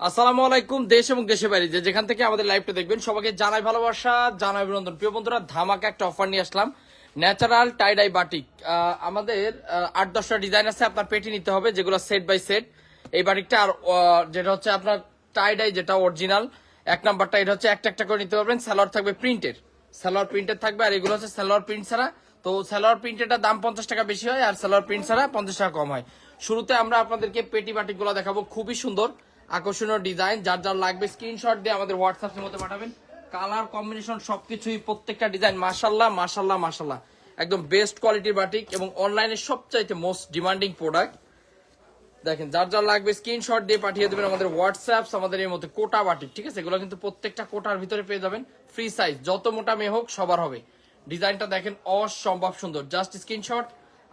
আসসালামু আলাইকুম, দেশ এবং দেশের বাইরে। যে যেখান থেকে আমাদের লাইভটা দেখবেন, সবাইকে জানাই ভালোবাসা, জানাই অভিনন্দন। প্রিয় বন্ধুরা, ধামাকা একটা অফার নিয়ে আসলাম। ন্যাচারাল টাইডাই বাটিক আমাদের আট, দশটা ডিজাইন আছে, আপনার পেটি নিতে হবে, যেগুলো সেট বাই সেট এই বাটিকটা আর যেটা হচ্ছে আপনার টাইডাই যেটা অরিজিনাল এক নাম্বারটা, এটা হচ্ছে একটা একটা করে নিতে পারবেন। সালোয়ার থাকবে প্রিন্টের সালোয়ার প্রিন্টের থাকবে, আর এগুলো হচ্ছে সালোয়ার প্রিন্ট ছাড়া। তো সালোয়ার প্রিন্টেরটা দাম পঞ্চাশ টাকা বেশি হয়, আর সালোয়ার প্রিন্ট ছাড়া পঞ্চাশ টাকা কম হয়। শুরুতে আমরা আপনাদেরকে পেটি বাটিকগুলো দেখাবো, খুবই সুন্দর। আকর্ষণীয় ডিজাইন যার যার লাগবে স্ক্রিনশট দিয়ে আমাদের হোয়াটসঅ্যাপের মধ্যে পাঠাবেন। কালার কম্বিনেশন সবকিছুই প্রত্যেকটা ডিজাইন মাশাল্লাহ মাশাল্লাহ মাশাল্লাহ একদম বেস্ট কোয়ালিটির বাটিক এবং অনলাইনে সবচাইতে মোস্ট ডিমান্ডিং প্রোডাক্ট দেখেন, যার যার লাগবে স্ক্রিনশট দিয়ে পাঠিয়ে দেবেন আমাদের হোয়াটসঅ্যাপ আমাদের এর মধ্যে কোটা বাটিক ঠিক আছে? এগুলো কিন্তু প্রত্যেকটা কোটার ভিতরে পেয়ে যাবেন। ফ্রি সাইজ যত মোটা মেয়ে হোক, সবার হবে। ডিজাইনটা দেখেন অসম্ভব সুন্দর। জাস্ট স্ক্রিনশট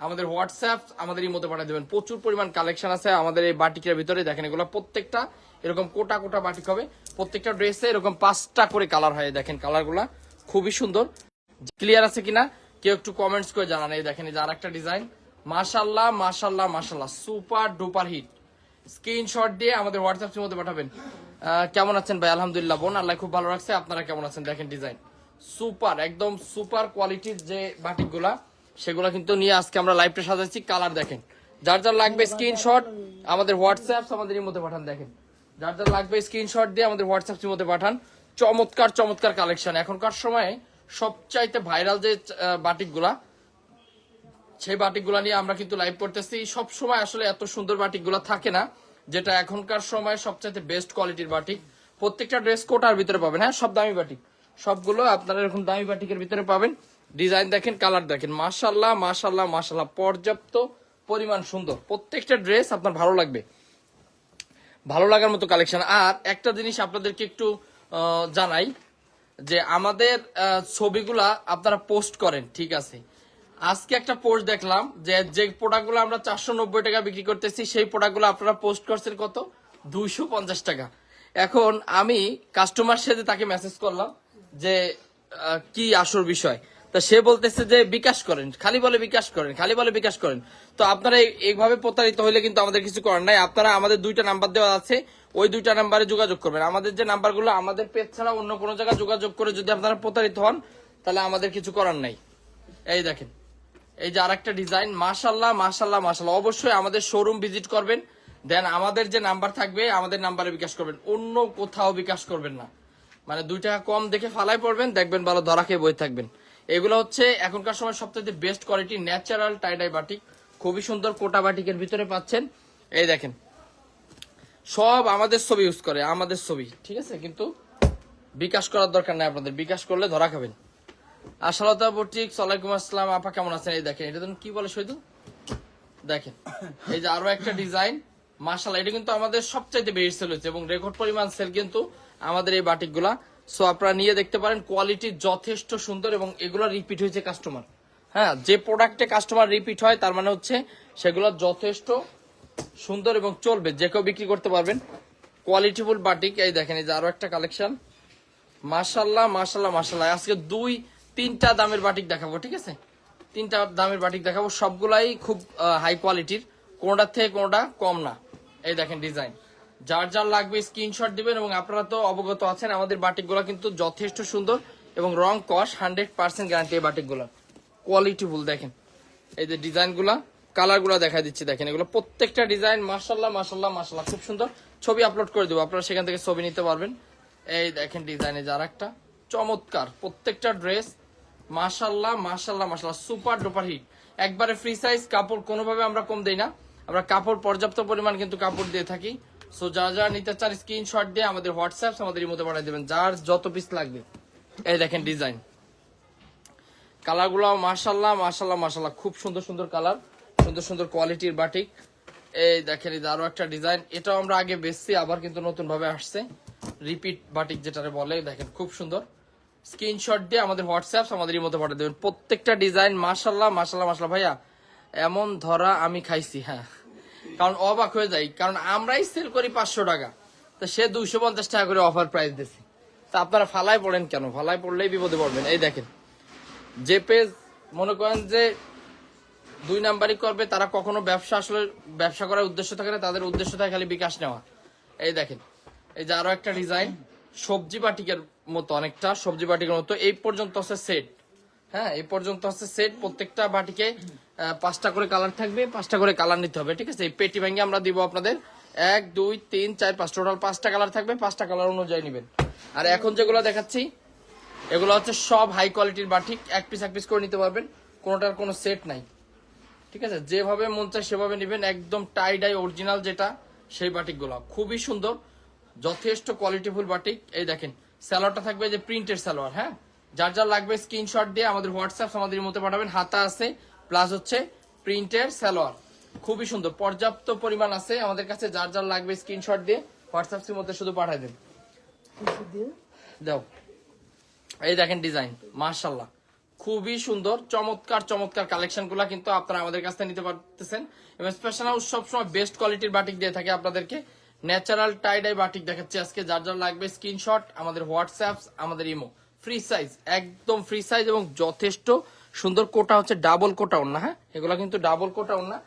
আমাদের হোয়াটসঅ্যাপ আমাদের এই মধ্যে পাঠিয়ে দেবেন। প্রচুর পরিমাণ কালেকশন আছে আমাদের এই বাটিকের ভিতরে। দেখেন এগুলো প্রত্যেকটা, এরকম কোটা কোটা বাটিক হবে। প্রত্যেকটা ড্রেসে এরকম পাঁচটা করে কালার হয়। দেখেন কালারগুলা খুবই সুন্দর। ক্লিয়ার আছে কিনা? কেউ একটু কমেন্টস করে জানান। এই দেখেন, এই যে আরেকটা ডিজাইন মাশাল্লাহ মাশাল্লাহ মাশাল্লাহ সুপার ডুপার হিট স্ক্রিনশট দিয়ে আমাদের হোয়াটসঅ্যাপের মধ্যে পাঠাবেন। কেমন আছেন ভাই? আলহামদুলিল্লাহ, বোন আল্লাহ খুব ভালো রাখছে। আপনারা কেমন আছেন? দেখেন ডিজাইন সুপার একদম সুপার কোয়ালিটির যে বাটিকগুলা। সেগুলো কিন্তু নিয়ে আজকে আমরা লাইভটা সাজাচ্ছি কালার দেখেন। যার যার লাগবে স্ক্রিনশট আমাদের হোয়াটসঅ্যাপ আমাদের মধ্যে পাঠান, দেখেন। যার যার লাগবে স্ক্রিনশট দিয়ে আমাদের হোয়াটসঅ্যাপের মধ্যে পাঠান। চমৎকার চমৎকার কালেকশন এখনকার সময়ে সবচাইতে ভাইরাল যে বাটিকগুলা, সেই বাটিকগুলো নিয়ে আমরা কিন্তু লাইভ করতেছি। সব সময় আসলে এত সুন্দর বাটিকগুলো থাকে না, যেটা এখনকার সময় সবচাইতে বেস্ট কোয়ালিটির বাটিক। প্রত্যেকটা ড্রেস কোটার ভিতরে পাবেন হ্যাঁ সব দামি বাটিক। সবগুলো আপনারা এরকম দামি বাটিকের ভিতরে পাবেন। ডিজাইন দেখেন, কালার দেখেন। মাশাল্লাহ মাশাল্লাহ মাশাল্লাহ পর্যাপ্ত পরিমাণ সুন্দর। প্রত্যেকটা ড্রেস আপনার ভালো লাগবে। ভালো লাগার মতো কালেকশন আর একটা জিনিস আপনাদেরকে একটু জানাই, যে আমাদের ছবিগুলা আপনারা পোস্ট করেন, ঠিক আছে? আজকে একটা পোস্ট দেখলাম, যে যে প্রোডাক্টগুলো আমরা চারশো নব্বই টাকা বিক্রি করতেছি, সেই প্রোডাক্টগুলো আপনারা পোস্ট করছেন কত? দুইশো পঞ্চাশ টাকা। এখন আমি কাস্টমার সাথে তাকে মেসেজ করলাম, যে কি আসল বিষয়? তা সে বলতেছে যে বিকাশ করেন, খালি বলে বিকাশ করেন, খালি বলে বিকাশ করেন। তো আপনারা এই- এইভাবে প্রতারিত হইলে কিন্তু আমাদের কিছু করার নাই। আপনারা আমাদের দুইটা নাম্বার দেওয়া আছে, ওই দুইটা নাম্বারে যোগাযোগ করবেন। আমাদের যে নাম্বারগুলো, আমাদের পেজ ছাড়া অন্য কোনো জায়গায় যোগাযোগ করে যদি আপনারা প্রতারিত হন, তাহলে আমাদের কিছু করার নাই। এই দেখেন, এই যে আরেকটা ডিজাইন মাশাল্লাহ মাশাল্লাহ মাশাল্লাহ অবশ্যই আমাদের শোরুম ভিজিট করবেন। দেন আমাদের যে নাম্বার থাকবে, আমাদের নাম্বারে বিকাশ করবেন। অন্য কোথাও বিকাশ করবেন না। মানে দুই টাকা কম দেখে ফালাই পড়বেন, দেখবেন ভালো ধরা খেয়ে বই থাকবেন। এগুলো হচ্ছে এখনকার সময় সবথেকে best quality natural tie dye batik খুবই সুন্দর কোটা বাটিকের ভিতরে পাচ্ছেন। এই দেখেন। সব আমাদের ছবি ইউজ করে, আমাদের ছবি, ঠিক আছে? কিন্তু বিকাশ করার দরকার নাই আপনাদের। বিকাশ করলে ধরা খাবেন। আশালতা বুটিক সালাইকুম আসসালাম। আপা কেমন আছেন? এই দেখেন, এটা কি বলে শহীদুল? দেখেন, এই যে আরও একটা ডিজাইন মাশাল্লাহ এটা কিন্তু আমাদের সবচাইতে বেশি সেল হচ্ছে এবং রেকর্ড পরিমাণ সেল কিন্তু আমাদের এই বাটিকগুলা সো আপনারা নিয়ে দেখতে পারেন কোয়ালিটি যথেষ্ট সুন্দর এবং এগুলো রিপিট হয়েছে কাস্টমার হ্যাঁ যে প্রোডাক্টে কাস্টমার রিপিট হয়, তার মানে হচ্ছে সেগুলো যথেষ্ট সুন্দর এবং চলবে। যে কেউ বিক্রি করতে পারবেন। কোয়ালিটিফুল বাটিক এই দেখেন, এই যে আরও একটা কালেকশন মাশাল্লাহ মাশাল্লাহ মাশাল্লাহ আজকে দুই, তিনটা দামের বাটিক দেখাবো, ঠিক আছে? তিনটা দামের বাটিক দেখাবো। সবগুলাই খুব হাই কোয়ালিটির কোনটার থেকে কোনটা কম না। এই দেখেন ডিজাইন যার যার লাগবে স্ক্রিনশট দিবেন এবং আপনারা তো অবগত আছেন, আমাদের বাটিকগুলো কিন্তু যথেষ্ট সুন্দর এবং রং কস হান্ড্রেড পার্সেন্ট গ্যারান্টি এই বাটিকগুলো। কোয়ালিটিফুল দেখেন। এই যে ডিজাইনগুলা কালারগুলো দেখা দিচ্ছি, দেখেন। এগুলো প্রত্যেকটা ডিজাইন মাশাল্লাহ মাশাল্লাহ মাশাল্লাহ খুব সুন্দর। ছবি আপলোড করে দেবো, আপনারা সেখান থেকে ছবি নিতে পারবেন। এই দেখেন ডিজাইনে যার একটা। চমৎকার, প্রত্যেকটা ড্রেস মাশাল্লাহ মাশাল্লাহ মাশাল্লাহ সুপার ডুপার হিট একবারে ফ্রি সাইজ কাপড় কোনোভাবে আমরা কম দেই না। আমরা কাপড় পর্যাপ্ত পরিমাণ কিন্তু কাপড় দিয়ে থাকি। সো যা যা নিতে চান স্ক্রিনশট দিয়ে আমাদের হোয়াটসঅ্যাপ আমাদের মধ্যে পাঠিয়ে দেবেন। যার যত পিস লাগবে। এই দেখেন ডিজাইন কালারগুলো মাশাল্লাহ মাশাল্লাহ মাশাল্লাহ খুব সুন্দর সুন্দর কালার। সুন্দর সুন্দর কোয়ালিটির বাটিক এই দেখেন যে আরও একটা ডিজাইন এটাও আমরা আগে বেচছি, আবার কিন্তু নতুন ভাবে আসছে। রিপিট বাটিক যেটারে বলে দেখেন, খুব সুন্দর। স্ক্রিনশট দিয়ে আমাদের হোয়াটসঅ্যাপ আমাদের মধ্যে পাঠিয়ে দেবেন। প্রত্যেকটা ডিজাইন মাশাল্লাহ মাশাল্লাহ মাশাল্লাহ ভাইয়া, এমন ধরা আমি খাইছি হ্যাঁ। কারণ অবাক হয়ে যাই, কারণ আমরাই সেল করি পাঁচশো টাকা। তো সে দুইশো পঞ্চাশ টাকা করে অফার প্রাইস দিছি। তা আপনারা ফালাই পড়েন কেন? ফালাই পড়লেই বিপদে পড়বেন। এই দেখেন, যে পেজ মনে করেন যে দুই নাম্বারই করবে, তারা কখনো ব্যবসা আসলে ব্যবসা করার উদ্দেশ্য থাকে না, তাদের উদ্দেশ্য থাকে খালি বিকাশ নেওয়া। এই দেখেন, এই যে আরও একটা ডিজাইন সবজি বাটিকের মতো অনেকটা, সবজি বাটিকের মতো, এই পর্যন্ত আছে সেট হ্যাঁ এই পর্যন্ত হচ্ছে সেট প্রত্যেকটা বাটিকে পাঁচটা করে কালার থাকবে, পাঁচটা করে কালার নিতে হবে, ঠিক আছে? এই পেটি ভেঙে আমরা দিব আপনাদের এক, দুই, তিন, চার, পাঁচ। টোটাল পাঁচটা কালার থাকবে, পাঁচটা কালার অনুযায়ী নেবেন। আর এখন যেগুলো দেখাচ্ছি, এগুলো হচ্ছে সব হাই কোয়ালিটির বাটিক এক পিস এক পিস করে নিতে পারবেন। কোনোটার কোনো সেট নাই। ঠিক আছে? যেভাবে মন চায় সেভাবে নেবেন। একদম টাই ডাই অরিজিনাল যেটা, সেই বাটিকগুলো। খুবই সুন্দর, যথেষ্ট কোয়ালিটিফুল বাটিক। এই দেখেন স্যালোয়ারটা থাকবে যে প্রিন্টের স্যালোয়ার হ্যাঁ? যার যার লাগবে স্ক্রিনশট দিয়ে আমাদের হোয়াটসঅ্যাপ আমাদের মধ্যে পাঠাবেন। হাতা আছে প্লাস হচ্ছে প্রিন্টের স্যালোয়ার খুবই সুন্দর, পর্যাপ্ত পরিমাণ আছে। আমাদের কাছে যার যার লাগবে স্ক্রিনশট দিয়ে হোয়াটসঅ্যাপের মধ্যে শুধু পাঠাই দেন। দাও। এই দেখেন ডিজাইন মার্শাল্লাহ খুবই সুন্দর, চমৎকার চমৎকার কালেকশনগুলা কিন্তু আপনারা আমাদের কাছ থেকে নিতে পারতেছেন। এবং স্পেশাল হাউস সবসময় বেস্ট কোয়ালিটির বাটিক দিয়ে থাকে আপনাদেরকে। ন্যাচারাল টাইডাই বাটিক দেখাচ্ছি আজকে। যার যার লাগবে স্ক্রিনশট আমাদের হোয়াটসঅ্যাপ আমাদের ইমো। ফ্রি সাইজ একদম ফ্রি সাইজ এবং যথেষ্ট। সুন্দর কোটা হচ্ছে ডাবল কোটা না হ্যাঁ? এগুলা কিন্তু ডাবল কোটা না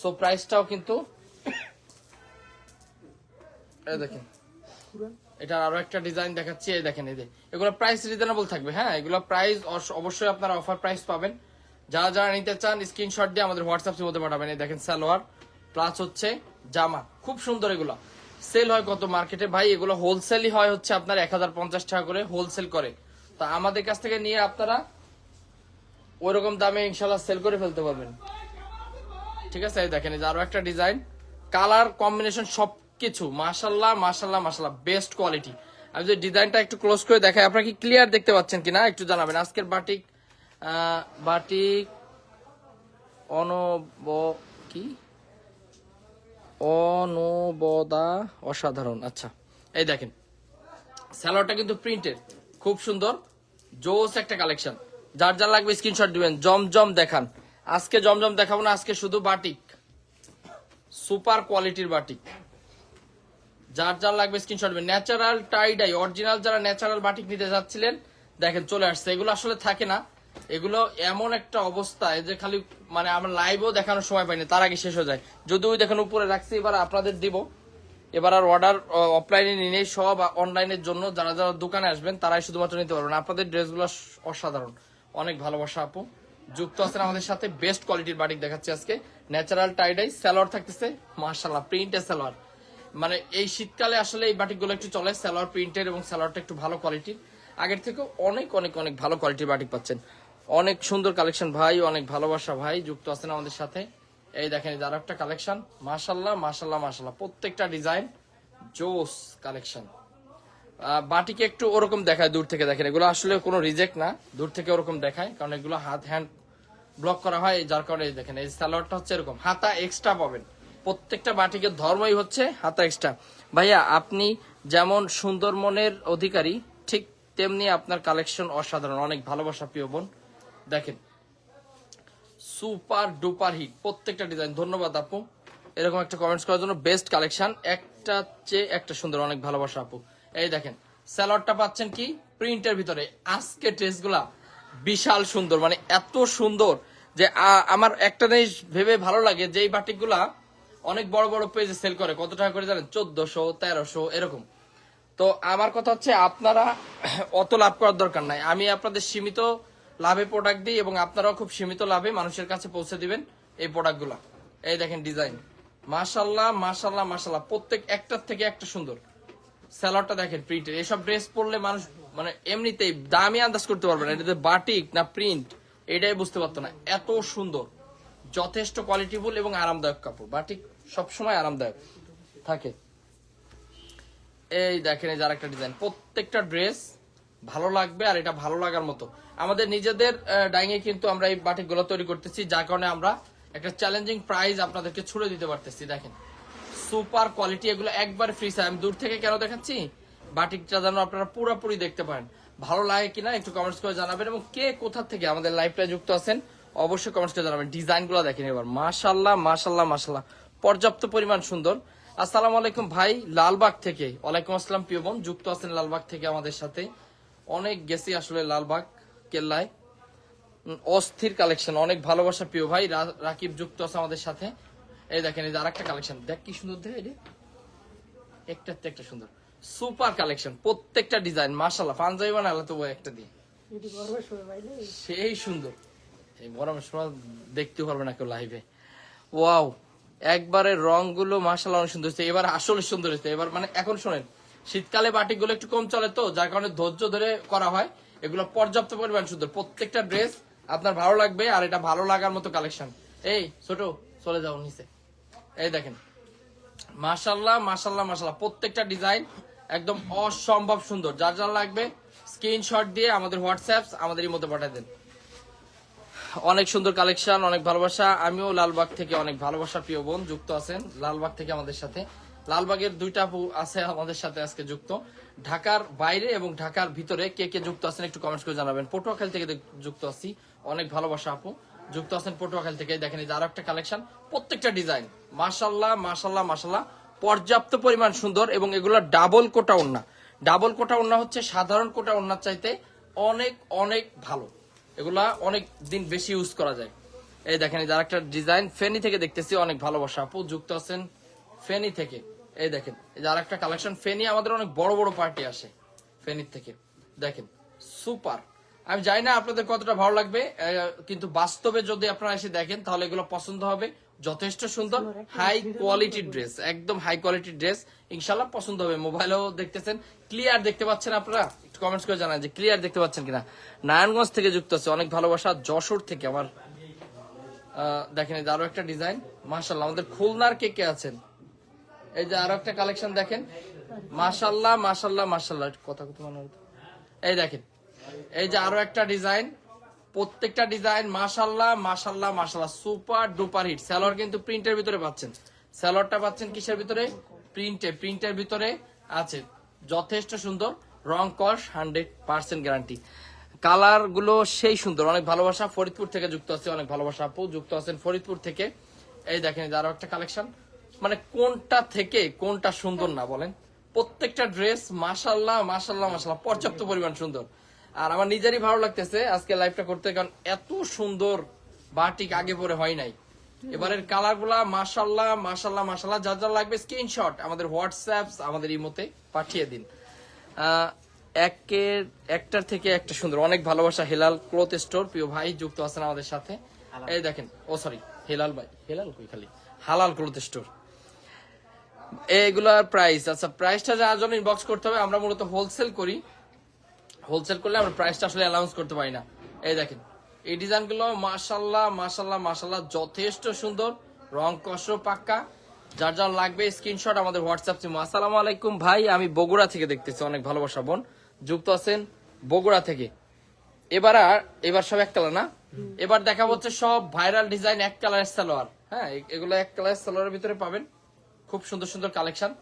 সো প্রাইসটাও কিন্তু দেখেন। এটার আরও একটা ডিজাইন দেখাচ্ছি, এই দেখেন, এই এগুলো প্রাইস রিজনেবল থাকবে হ্যাঁ? এগুলো প্রাইস অবশ্যই আপনারা অফার প্রাইস পাবেন। যারা যারা নিতে চান স্ক্রিনশট দিয়ে আমাদের হোয়াটসঅ্যাপ মধ্যে পাঠাবেন। এই দেখেন, সালোয়ার প্লাস হচ্ছে জামা। খুব সুন্দর এগুলো। সেল হয় কত মার্কেটে ভাই, এগুলো হোলসেলই হয় হচ্ছে আপনার এক হাজার পঞ্চাশ টাকা করে হোলসেল করে। তা আমাদের কাছ থেকে নিয়ে আপনারা ওইরকম দামে ইনশাল্লাহ সেল করে ফেলতে পারবেন। ঠিক আছে? এই দেখেন আরও একটা ডিজাইন কালার কম্বিনেশন সব কিছু মাশাল্লাহ মাশাল্লাহ মাশাল্লাহ বেস্ট কোয়ালিটি আমি যদি ডিজাইনটা একটু ক্লোজ করে দেখাই, আপনারা কি ক্লিয়ার দেখতে পাচ্ছেন কিনা? একটু জানাবেন। আজকের বাটিক বাটিক অনব কি? অনবদা অসাধারণ। আচ্ছা এই দেখেন। স্যালোয়ারটা কিন্তু প্রিন্টেড খুব সুন্দর, জোস একটা কালেকশন। যার যার লাগবে স্ক্রিনশট দিবেন, জমজম দেখান। আজকে জমজম দেখাবো না, আজকে শুধু বাটিক। সুপার কোয়ালিটির বাটিক। যার যার লাগবে স্ক্রিনশট দিবেন। ন্যাচারাল টাইডাই অরিজিনাল যারা ন্যাচারাল বাটিক নিতে যাচ্ছিলেন, দেখেন চলে আসছে। এগুলো আসলে থাকে না। এগুলো এমন একটা অবস্থায় যে খালি মানে আমরা লাইভও দেখানোর সময় পাইনি, তার আগে শেষ হয়ে যায়। যদিও দেখেন উপরে রাখছি, এবার আপনাদের দিব। এবার আর অর্ডার অফলাইনে নিয়ে সব অনলাইনের জন্য যারা যারা দোকানে আসবেন তারাই শুধুমাত্র নিতে পারবেন। আপনাদের ড্রেসগুলো অসাধারণ। অনেক ভালোবাসা আপু। যুক্ত আছেন আমাদের সাথে বেস্ট কোয়ালিটির বাটিক দেখাচ্ছি আজকে। ন্যাচারাল টাইডাই স্যালোয়ার থাকতেছে মার্শাল্লাহ প্রিন্টের স্যালোয়ার মানে এই শীতকালে আসলে এই বাটিকগুলো একটু চলে স্যালোয়ার প্রিন্টের এবং স্যালোয়ারটা একটু ভালো কোয়ালিটির আগের থেকে অনেক অনেক অনেক ভালো কোয়ালিটির বাটিক পাচ্ছেন। অনেক সুন্দর কালেকশন ভাই, অনেক ভালোবাসা ভাই, যুক্ত আছেন আমাদের সাথে। এই দেখেন, এই আরও একটা কালেকশন মাশাল্লাহ মাশাল্লাহ মাশাল্লাহ প্রত্যেকটা ডিজাইন জোস কালেকশন বাটিকে একটু ওরকম দেখায়, দূর থেকে দেখেন। এগুলো আসলে কোনো রিজেক্ট না, দূর থেকে ওরকম দেখায়, কারণ এগুলো হাত হ্যান্ড ব্লক করা হয়, যার কারণে দেখেন, এই স্যালোয়ারটা হচ্ছে এরকম। হাতা এক্সট্রা পাবেন। প্রত্যেকটা বাটিকের ধর্মই হচ্ছে হাতা এক্সট্রা ভাইয়া, আপনি যেমন সুন্দর মনের অধিকারী, ঠিক তেমনি আপনার কালেকশন অসাধারণ। অনেক ভালোবাসা, প্রিয় বোন। দেখেন সুপার ডুপার হিট, প্রত্যেকটা ডিজাইন ধন্যবাদ আপু। এরকম একটা কমেন্টস করার জন্য বেস্ট কালেকশন একটা চেয়ে একটা সুন্দর, অনেক ভালোবাসা আপু। এই দেখেন স্যালোয়ারটা পাচ্ছেন কি? প্রিন্টের ভিতরে। আজকে ড্রেসগুলা বিশাল সুন্দর মানে এত সুন্দর যে আমার একটা জিনিস ভেবে ভালো লাগে যে, এই বাটিকগুলা অনেক বড় বড় পেজে সেল করে। কত টাকা করে জানেন? চোদ্দশো, তেরোশো, এরকম। তো আমার কথা হচ্ছে, আপনারা অত লাভ করার দরকার নাই। আমি আপনাদের সীমিত লাভে প্রোডাক্ট দিই এবং আপনারাও খুব সীমিত লাভে মানুষের কাছে পৌঁছে দিবেন এই প্রোডাক্টগুলা এই দেখেন ডিজাইন মাশাল্লাহ মাশাল্লাহ মাশাল্লাহ প্রত্যেক একটার থেকে একটা সুন্দর। স্যালাডটা দেখেন প্রিন্টের এসব ড্রেস পরলে মানুষ মানে এমনিতেই দামি আন্দাজ করতে পারবে না। এটাতে বাটিক না প্রিন্ট এটাই বুঝতে পারতো না। এত সুন্দর। যথেষ্ট কোয়ালিটিফুল এবং আরামদায়ক কাপড়। বাটিক সবসময় আরামদায়ক থাকে। এই দেখেন এই যার একটা ডিজাইন প্রত্যেকটা ড্রেস ভালো লাগবে আর এটা ভালো লাগার মতো। আমাদের নিজেদের ডাইংয়ে কিন্তু আমরা এই বাটিকগুলো তৈরি করতেছি, যার কারণে আমরা একটা চ্যালেঞ্জিং প্রাইস আপনাদেরকে ছুড়ে দিতে পারতেছি, দেখেন। সুপার কোয়ালিটি এগুলো একবার ফ্রি আমি দূর থেকে কেন দেখাচ্ছি? বাটিকটা যেন আপনারা পুরোপুরি দেখতে পারেন। ভালো লাগে কিনা একটু কমেন্টস করে জানাবেন, এবং কে কোথা থেকে আমাদের লাইভটা যুক্ত আছেন, অবশ্যই কমেন্টস করে জানাবেন। ডিজাইনগুলো দেখেন এবার। মাশাল্লাহ মাশাল্লাহ মাশাল্লাহ পর্যাপ্ত পরিমাণ সুন্দর। আসসালামু আলাইকুম ভাই, লালবাগ থেকে। ওয়ালাইকুম আসসালাম, প্রিয় বোন। যুক্ত আছেন লালবাগ থেকে আমাদের সাথে। অনেক গেছি আসলে লালবাগ। কেল্লায়। অস্থির কালেকশন অনেক ভালোবাসা প্রিয় ভাই রাকিব যুক্ত আছে আমাদের সাথে। এই দেখেন এই যে আরেকটা কালেকশন। দেখ কি সুন্দর দেখ এটা একটার একটা সুন্দর। সুপার কালেকশন প্রত্যেকটা ডিজাইন মাশাল্লাহ পাঞ্জাবি বানালে তো একটা দিয়ে। সেই সুন্দর। এই গরমের সময় দেখতে পারবে না কেউ লাইভে ওয়াও একবারে রংগুলো মাশাল্লাহ অনেক সুন্দর হয়েছে। এবার আসলে সুন্দর হয়েছে। এবার মানে এখন শোনেন শীতকালে বাটিকগুলো একটু কম চলে তো যার কারণে ধৈর্য ধরে করা হয়। এগুলো পর্যাপ্ত পরিমাণ সুন্দর। প্রত্যেকটা ড্রেস আপনার ভালো লাগবে আর এটা ভালো লাগার মতো কালেকশন এই, ছোট, চলে যাও নিচে। এই দেখেন। মাশাল্লাহ মাশাল্লাহ মাশাল্লাহ প্রত্যেকটা ডিজাইন একদম অসম্ভব সুন্দর। যার যার লাগবে স্ক্রিনশট দিয়ে আমাদের হোয়াটসঅ্যাপ আমাদের এই মধ্যে পাঠিয়ে দেন। অনেক সুন্দর কালেকশন অনেক ভালোবাসা। আমিও লালবাগ থেকে অনেক ভালোবাসা প্রিয় বোন যুক্ত আছেন, লালবাগ থেকে আমাদের সাথে। লালবাগের দুইটা আপু আছে আমাদের সাথে আজকে যুক্ত। ঢাকার বাইরে এবং ঢাকার ভিতরে কে কে যুক্ত আছেন একটু কমেন্ট করে জানাবেন। পটুয়াখালী থেকে যুক্ত আছি। অনেক ভালোবাসা আপু। যুক্ত আছেন পটুয়াখালী থেকে। দেখেন এই আরও একটা কালেকশন প্রত্যেকটা ডিজাইন মাশাল্লাহ মাশাল্লাহ মাশাল্লাহ পর্যাপ্ত পরিমাণ সুন্দর এবং এগুলো ডাবল কোটা ওন্না ডাবল কোটা ওন্না হচ্ছে সাধারণ কোটা ওন্নার চাইতে অনেক অনেক ভালো। এগুলা অনেক দিন বেশি ইউজ করা যায়। এই দেখেন এই যে আরেকটা ডিজাইন ফেনি থেকে দেখতেছি। অনেক ভালোবাসা আপু। যুক্ত আছেন ফেনি থেকে। এই দেখেন এই যে আরেকটা কালেকশন ফেনি আমাদের অনেক বড় বড় পার্টি আসে ফেনির থেকে। দেখেন সুপার আমি জানি না আপনাদের কতটা ভালো লাগবে কিন্তু বাস্তবে যদি আপনারা এসে দেখেন তাহলে এগুলো পছন্দ হবে। যথেষ্ট সুন্দর হাই কোয়ালিটির ড্রেস একদম হাই কোয়ালিটির ড্রেস ইনশাল্লাহ পছন্দ হবে। মোবাইলেও দেখতেছেন ক্লিয়ার দেখতে পাচ্ছেন আপনারা? একটু কমেন্টস করে জানান যে ক্লিয়ার দেখতে পাচ্ছেন কিনা। নারায়ণগঞ্জ থেকে যুক্ত আছে অনেক ভালোবাসা যশোর থেকে আমার। আহ, দেখেন আরও একটা ডিজাইন মাশাল্লাহ আমাদের খুলনার কে কে আছেন? এই যে আরও একটা কালেকশন দেখেন। মাশাল্লাহ মাশাল্লাহ মাশাল্লাহ কথা কথা মনে। এই দেখেন, এই যে আরও একটা ডিজাইন প্রত্যেকটা ডিজাইন মাশাল্লাহ মাশাল্লাহ মাশাল্লাহ সুপার ডুপার হিট স্যালোয়ার কিন্তু প্রিন্টের ভিতরে পাচ্ছেন। স্যালোয়ারটা পাচ্ছেন কিসের ভিতরে? প্রিন্টে প্রিন্টের ভিতরে আছে। যথেষ্ট সুন্দর। রং কস হান্ড্রেড পার্সেন্ট গ্যারান্টি কালারগুলো সেই সুন্দর। অনেক ভালোবাসা। ফরিদপুর থেকে যুক্ত আছে, অনেক ভালোবাসা। আপু, যুক্ত আছেন ফরিদপুর থেকে। এই দেখেন আরও একটা কালেকশন মানে কোনটা থেকে কোনটা সুন্দর না বলেন? প্রত্যেকটা ড্রেস মাশাল্লাহ মাশাল্লাহ মাশাল্লাহ পর্যাপ্ত পরিমাণ সুন্দর। আর আমার নিজেরই ভালো লাগতেছে আজকে লাইভটা করতে, কারণ এত সুন্দর বাটিক আগে পরে হয় নাই। এবারের কালারগুলা মাশাল্লাহ মাশাল্লাহ মাশাল্লাহ যা যা লাগবে স্ক্রিনশট আমাদের হোয়াটসঅ্যাপ আমাদের ইমোতে পাঠিয়ে দিন। একের একটার থেকে একটা সুন্দর। অনেক ভালোবাসা হেলাল ক্লথ স্টোর। প্রিয় ভাই যুক্ত আছেন আমাদের সাথে। এই দেখেন, ও সরি হেলাল ভাই। হেলাল কই খালি? হালাল ক্লথ স্টোর। এগুলার প্রাইস আচ্ছা প্রাইসটা যার জন্য ইনবক্স করতে হবে। আমরা মূলত হোলসেল করি। হোলসেল করলে আমরা প্রাইসটা আসলে অ্যানাউন্স করতে পারি না। এই দেখেন এই ডিজাইনগুলো মাশাল্লাহ মাশাল্লাহ মাশাল্লাহ যথেষ্ট সুন্দর। রং কষ্ট পাক্কা। যার যার লাগবে স্ক্রিনশট আমাদের হোয়াটসঅ্যাপ সিম আসসালামু আলাইকুম ভাই আমি বগুড়া থেকে দেখতেছি অনেক ভালোবাসা বোন। যুক্ত আছেন বগুড়া থেকে। এবার আর এবার সব এক কালার না? এবার দেখা হচ্ছে সব ভাইরাল ডিজাইন এক কালারের সালোয়ার। হ্যাঁ এগুলো এক কালারের সালোয়ারের ভিতরে পাবেন। খুব সুন্দর সুন্দর কালেকশন।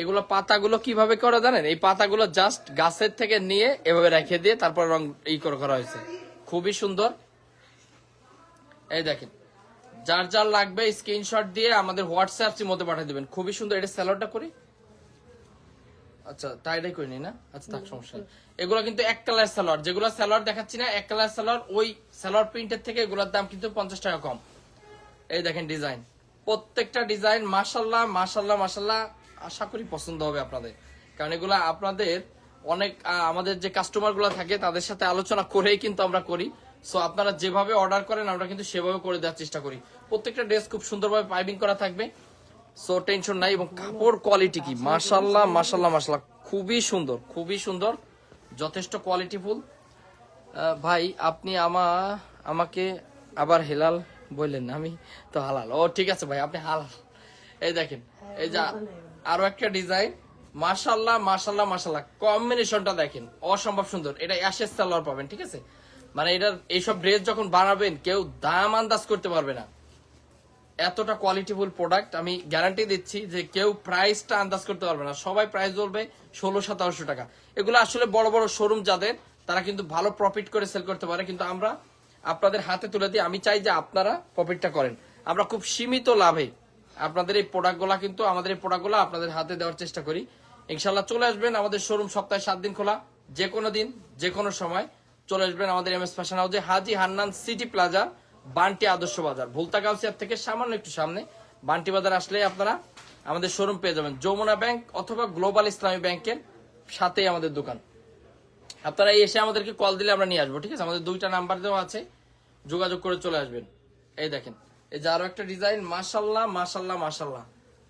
এগুলো পাতাগুলো কীভাবে করা জানেন? এই পাতাগুলো জাস্ট গাছের থেকে নিয়ে এভাবে রেখে দিয়ে তারপর রং এই করে করা হয়েছে। খুবই সুন্দর। এই দেখেন, যার যার লাগবে স্ক্রিনশট দিয়ে আমাদের হোয়াটসঅ্যাপ মধ্যে পাঠিয়ে দেবেন। খুবই সুন্দর, এটা স্যালোয়ারটা করি? আচ্ছা টাইডাই করিনি না? আচ্ছা থাক, সমস্যা এগুলো কিন্তু এক কালার সালোয়ার যেগুলো সালোয়ার দেখাচ্ছি না, এক কালার সালোয়ার ওই সালোয়ার প্রিন্টের থেকে এগুলোর দাম কিন্তু পঞ্চাশ টাকা কম। এই দেখেন ডিজাইন প্রত্যেকটা ডিজাইন মাশাল্লাহ মাশাল্লাহ মাশাল্লাহ আশা করি পছন্দ হবে আপনাদের। কারণ এগুলা আপনাদের অনেক আমাদের যে কাস্টমারগুলো থাকে তাদের সাথে আলোচনা করেই কিন্তু আমরা করি। সো আপনারা যেভাবে অর্ডার করেন, আমরা কিন্তু সেভাবে করে দেওয়ার চেষ্টা করি। প্রত্যেকটা ড্রেস খুব সুন্দরভাবে পাইপিং করা থাকবে। সো টেনশন নাই এবং কাপড় কোয়ালিটি কি? মাশাল্লাহ মাশাল্লাহ মাশাল্লাহ খুবই সুন্দর খুবই সুন্দর, যথেষ্ট কোয়ালিটিফুল ভাই, আপনি আমা, আমাকে আবার হেলাল বললেন আমি তো হালাল। ও, ঠিক আছে ভাই, আপনি হালাল। এই দেখেন, এই যা, আরও একটা ডিজাইন। মাশাল্লাহ মাশাল্লাহ মাশাল্লাহ কম্বিনেশনটা দেখেন, অসম্ভব সুন্দর। এটা অ্যাশেস সালোয়ার পাবেন, ঠিক আছে? মানে এটার, এইসব ড্রেস যখন বানাবেন, কেউ দাম আন্দাজ করতে পারবে না। এতটা কোয়ালিটিফুল প্রোডাক্ট আমি গ্যারান্টি দিচ্ছি যে কেউ প্রাইসটা আন্দাজ করতে পারবে না। সবাই প্রাইস বলবে ষোলো, সতেরোশো টাকা। এগুলো আসলে বড় বড় শোরুম যাদের, তারা কিন্তু ভালো প্রফিট করে সেল করতে পারে, কিন্তু আমরা আপনাদের হাতে তুলে দিয়ে আমি চাই যে আপনারা প্রফিটটা করেন। আমরা খুব সীমিত লাভে আপনাদের এই প্রোডাক্টগুলা কিন্তু, আমাদের এই প্রোডাক্টগুলো আপনাদের হাতে দেওয়ার চেষ্টা করি। ইনশাল্লাহ চলে আসবেন আমাদের শোরুম সপ্তাহে সাত দিন খোলা। যে কোনো দিন, যে কোনো সময় চলে আসবেন আমাদের এম এস ফ্যাশন হাউসে হাজি হান্নান সিটি প্লাজা, বান্টি আদর্শ বাজার। ভুলতা গাউসিয়ার থেকে সামান্য একটু সামনে। বান্টি বাজার আসলে আপনারা আমাদের শোরুম পেয়ে যাবেন। যমুনা ব্যাংক অথবা গ্লোবাল ইসলামী ব্যাংকের সাথেই আমাদের দোকান। আপনারা এসে আমাদেরকে কল দিলে আমরা নিয়ে আসব, ঠিক আছে? আমাদের দুইটা নাম্বার দেওয়া আছে। যোগাযোগ করে চলে আসবেন। এই দেখেন, এই যে আরও একটা ডিজাইন মাশাল্লাহ মাশাল্লাহ মাশাল্লাহ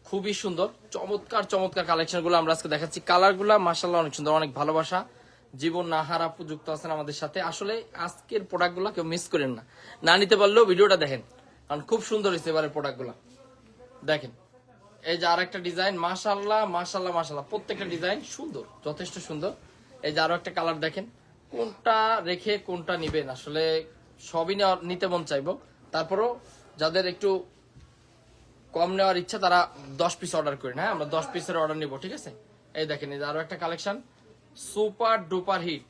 খুবই সুন্দর, চমৎকার চমৎকার কালেকশনগুলো আমরা আজকে দেখাচ্ছি। কালারগুলা মাশাল্লাহ অনেক সুন্দর, অনেক ভালোবাসা। জীবন নাহার যুক্ত আছেন আমাদের সাথে। আসলে আজকের প্রোডাক্টগুলা কেউ মিস করেন না। না নিতে পারলেও ভিডিওটা দেখেন, কারণ খুব সুন্দর হয়েছে এবারে প্রোডাক্টগুলা দেখেন, এই যে আর একটা ডিজাইন মাশাল্লাহ মাশাল্লাহ মাশাল্লাহ প্রত্যেকটা ডিজাইন সুন্দর, যথেষ্ট সুন্দর। এই যে আরও একটা কালার দেখেন, কোনটা রেখে কোনটা নিবেন? আসলে সবই নেওয়ার নিতে মন চাইব। তারপরও যাদের একটু কম নেওয়ার ইচ্ছা, তারা দশ পিস অর্ডার করেন। হ্যাঁ আমরা দশ পিসের অর্ডার নিব, ঠিক আছে? এই দেখেন আরও একটা collection super duper hit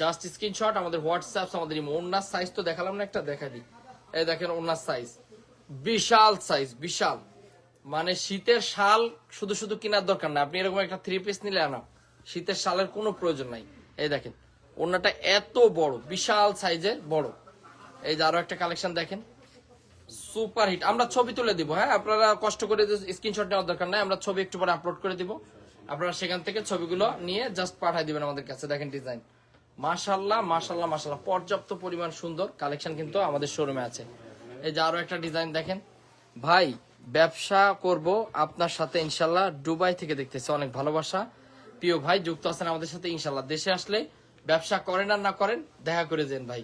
just screenshot আমাদের হোয়াটসঅ্যাপ আমাদের ওনার সাইজ তো দেখালাম না একটা দেখা দিই। এই দেখেন, ওনার সাইজ বিশাল সাইজ বিশাল। মানে শীতের শাল শুধু শুধু কেনার দরকার না। আপনি এরকম একটা থ্রি পিস নিলে আনা শীতের শালের কোনো প্রয়োজন নাই। এই দেখেন, ওনাটা এত বড়, বিশাল সাইজের বড়। এই যে আরও একটা কালেকশন দেখেন। সুপার হিট আমরা ছবি তুলে দিব হ্যাঁ? আপনারা কষ্ট করে স্ক্রিনশট নেওয়ার দরকার নাই, আমরা ছবি একটু পরে আপলোড করে দিব। আপনারা সেখান থেকে ছবিগুলো নিয়ে জাস্ট পাঠিয়ে দিবেন আমাদের কাছে। দেখেন ডিজাইন মাশাল্লাহ মাশাল্লাহ মাশাল্লাহ পর্যাপ্ত পরিমাণ সুন্দর কালেকশন কিন্তু আমাদের শোরুমে আছে। এই যে আরও একটা ডিজাইন দেখেন। ভাই, ব্যবসা করব আপনার সাথে ইনশাল্লাহ দুবাই থেকে দেখতেছে, অনেক ভালোবাসা। প্রিয় ভাই, যুক্ত আছেন আমাদের সাথে ইনশাল্লাহ দেশে আসলে ব্যবসা করেন আর না করেন, দেখা করে যান ভাই।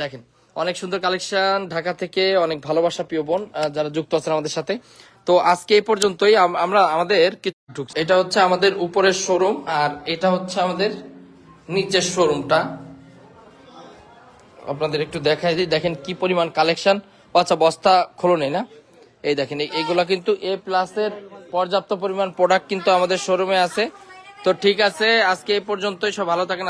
দেখেন অনেক সুন্দর কালেকশন ঢাকা থেকে, অনেক ভালোবাসা প্রিয় বোন যারা যুক্ত আছেন আমাদের সাথে। তো আজকে এই পর্যন্তই আমরা আমাদের এটা হচ্ছে আমাদের উপরের শোরুম আর এটা হচ্ছে আমাদের নিচের শোরুমটা আপনাদের একটু দেখাই দিই, দেখেন কি পরিমাণ কালেকশন। আচ্ছা বস্তা খোলো নেই না? এই দেখেন, এই- এইগুলা কিন্তু এ প্লাসের পর্যাপ্ত পরিমাণ প্রোডাক্ট কিন্তু আমাদের শোরুমে আছে। তো ঠিক আছে, আজকে এই পর্যন্তই সব ভালো থাকেন